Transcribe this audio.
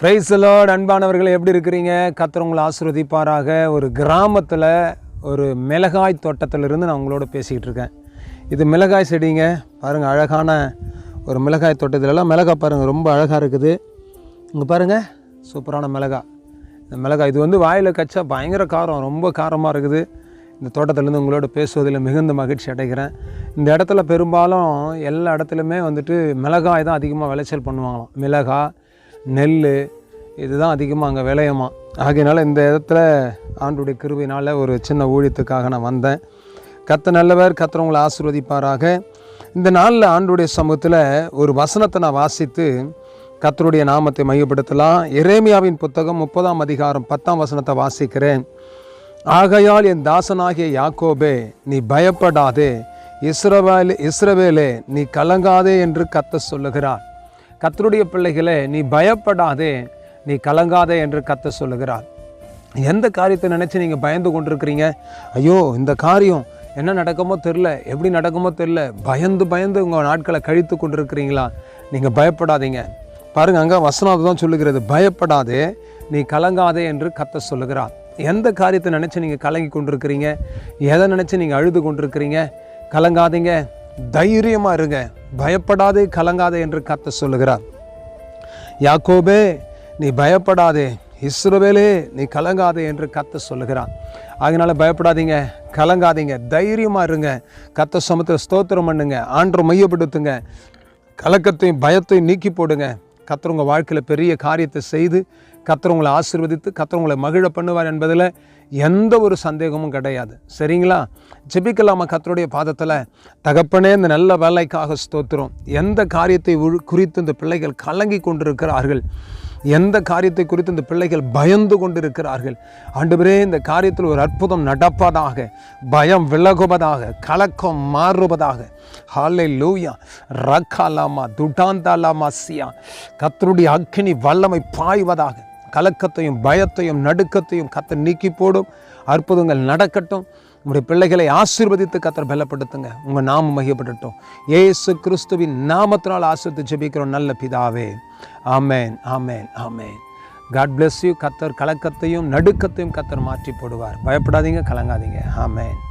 பிரைஸ்லோட் அன்பானவர்கள் எப்படி இருக்கிறீங்க? கத்துறவங்களை ஆசிர்வதிப்பாராக. ஒரு கிராமத்தில் ஒரு மிளகாய் தோட்டத்திலிருந்து நான் உங்களோட பேசிக்கிட்டு இருக்கேன். இது மிளகாய் செடிங்க. பாருங்கள் அழகான ஒரு மிளகாய் தோட்டத்திலலாம் மிளகாய் பாருங்கள் ரொம்ப அழகாக இருக்குது. இங்கே பாருங்கள் சூப்பரான மிளகாய் இந்த மிளகாய் இது வந்து வாயில் கச்சா பயங்கர காரம் ரொம்ப காரமாக இருக்குது. இந்த தோட்டத்திலேருந்து உங்களோட பேசுவதில் மிகுந்த மகிழ்ச்சி அடைகிறேன். இந்த இடத்துல பெரும்பாலும் எல்லா இடத்துலையுமே வந்துட்டு மிளகாய் தான் அதிகமாக விளைச்சல் பண்ணுவாங்களாம். மிளகாய் நெல் இதுதான் அதிகமாக அங்கே விளையுமா? ஆகையினால இந்த இடத்துல ஆண்டுடைய கிருவினால் ஒரு சின்ன ஊழியத்துக்காக நான் வந்தேன். கத்த நல்லவர் கத்தர் உங்களை ஆசீர்வதிப்பாராக. இந்த நாளில் ஆண்டுடைய சமூகத்தில் ஒரு வசனத்தை நான் வாசித்து கத்தருடைய நாமத்தை மையப்படுத்தலாம். எரேமியாவின் புத்தகம் முப்பதாம் அதிகாரம் பத்தாம் வசனத்தை வாசிக்கிறேன். ஆகையால் என் தாசனாகிய யாக்கோபே நீ பயப்படாதே. இஸ்ரவேலே இஸ்ரவேலே நீ கலங்காதே என்று கத்த சொல்லுகிறார். கத்தருடைய பிள்ளைகளே நீ பயப்படாதே நீ கலங்காதே என்று கத்த சொல்லுகிறார். எந்த காரியத்தை நினச்சி நீங்கள் பயந்து கொண்டிருக்கிறீங்க? ஐயோ இந்த காரியம் என்ன நடக்குமோ தெரில எப்படி நடக்குமோ தெரில பயந்து பயந்து உங்கள் நாட்களை கழித்து கொண்டிருக்கிறீங்களா? நீங்கள் பயப்படாதீங்க. பாருங்கள் அங்கே வசனம் தான் சொல்லுகிறது பயப்படாதே நீ கலங்காதே என்று கத்த சொல்லுகிறார். எந்த காரியத்தை நினச்சி நீங்கள் கலங்கி கொண்டிருக்கிறீங்க? எதை நினச்சி நீங்கள் அழுது கொண்டிருக்கிறீங்க? கலங்காதீங்க தைரியமாக இருங்க. பயப்படாதே கலங்காதே என்று கத்த சொல்லுகிறார். யாக்கோபே நீ பயப்படாதே இஸ்ரோவேலே நீ கலங்காதே என்று கத்த சொல்லுகிறான் அதனால் பயப்படாதீங்க கலங்காதீங்க தைரியமாக இருங்க. கத்த சமத்தில் ஸ்தோத்திரம் பண்ணுங்க ஆண்டு மையப்படுத்துங்க. கலக்கத்தையும் பயத்தையும் நீக்கி போடுங்க. கத்தர் உங்கள் வாழ்க்கையில் பெரிய காரியத்தை செய்து கத்தர் உங்களை ஆசீர்வதித்து கத்தர் உங்களை மகிழ பண்ணுவார் என்பதில் எந்த ஒரு சந்தேகமும் கிடையாது. சரிங்களா? ஜெபிக்கலாமா கத்தருடைய பாதத்தில்? தகப்பனே இந்த நல்ல வேலைக்காக ஸ்தோத்திரம். எந்த காரியத்தை குறித்து இந்த பிள்ளைகள் கலங்கி கொண்டிருக்கிறார்கள்? எந்த காரியத்தை குறித்து இந்த பிள்ளைகள் பயந்து கொண்டிருக்கிறார்கள்? ஆண்டவரே இந்த காரியத்தில் ஒரு அற்புதம் நடப்பதாக பயம் விலகுவதாக கலக்கம் மாறுவதாக. ஹாலை லூயா ரக்காலாமா துட்டாந்தாலாமா சியா. கத்தருடைய அக்கினி வல்லமை பாய்வதாக. கலக்கத்தையும் பயத்தையும் நடுக்கத்தையும் கத்தர் நீக்கி போடும். அற்புதங்கள் நடக்கட்டும். உங்களுடைய பிள்ளைகளை ஆசீர்வதித்து கத்தர் பலப்படுத்துங்க. உங்கள் நாமம் மகிழப்படட்டும் ஏசு கிறிஸ்துவின் நாமத்தினால் ஆசிர்வதித்து ஜெபிக்கிறோம். நல்ல பிதாவே. ஆமேன் ஆமேன் ஆமேன். காட் bless யூ கத்தர் கலக்கத்தையும் நடுக்கத்தையும் கத்தர் மாற்றி போடுவார். பயப்படாதீங்க கலங்காதீங்க. ஆமேன்.